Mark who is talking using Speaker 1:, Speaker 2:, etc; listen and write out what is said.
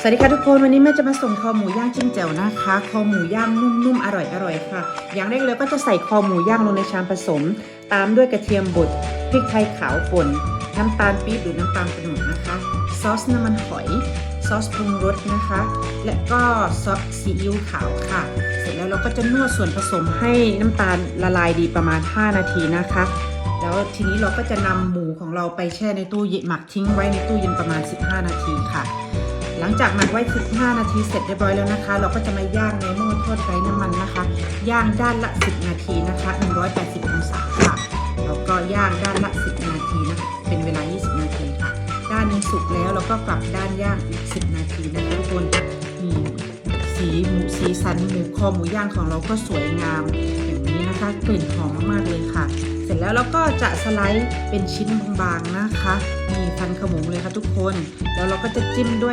Speaker 1: สวัสดีค่ะทุกคนวันนี้แม่จะมาส่งคอหมูย่างจิ้มแจ่วนะคะ คอหมูย่างนุ่มๆอร่อยๆค่ะ อย่างแรกเลยก็จะใส่คอหมูย่างลงในชามผสม ตามด้วยกระเทียมบดพริกไทยขาวป่นน้ำตาลปี๊บหรือน้ำตาลกระหนุนนะคะ ซอสน้ำมันหอย ซอสปรุงรสนะคะ และก็ซอสซีอิ๊วขาวค่ะ เสร็จแล้วเราก็จะนวดส่วนผสมให้น้ำตาลละลายดีประมาณ 5 นาทีนะคะแล้วทีนี้เราก็จะนำหมูของเราไปแช่ในตู้เย็นหมักทิ้งไว้ในตู้เย็นประมาณ 15 นาทีค่ะ หลังจากหมักไว้ 15 นาทีเสร็จเรียบร้อยแล้วนะคะ เราก็จะมาย่างในหม้อทอดไร้น้ำมันนะคะ ย่างด้านละ 10 นาทีนะคะ 180 องศาค่ะแล้วก็ย่างด้านละ 10 นาทีนะคะ เป็นเวลา 20 นาทีค่ะ ด้านหนึงสุกแล้วเราก็กลับด้านย่างอีก 10 นาทีนะคะทุกคนนี่สีหมูสีสันหมูคอหมูย่างของเราก็สวยงามอย่างนี้นะคะกลิ่นหอมมากๆเลยค่ะ เสร็จแล้วเราก็จะสไลด์เป็นชิ้นบางๆนะคะ มีฟันขมุงเลยค่ะทุกคน แล้วเราก็จะจิ้มด้วย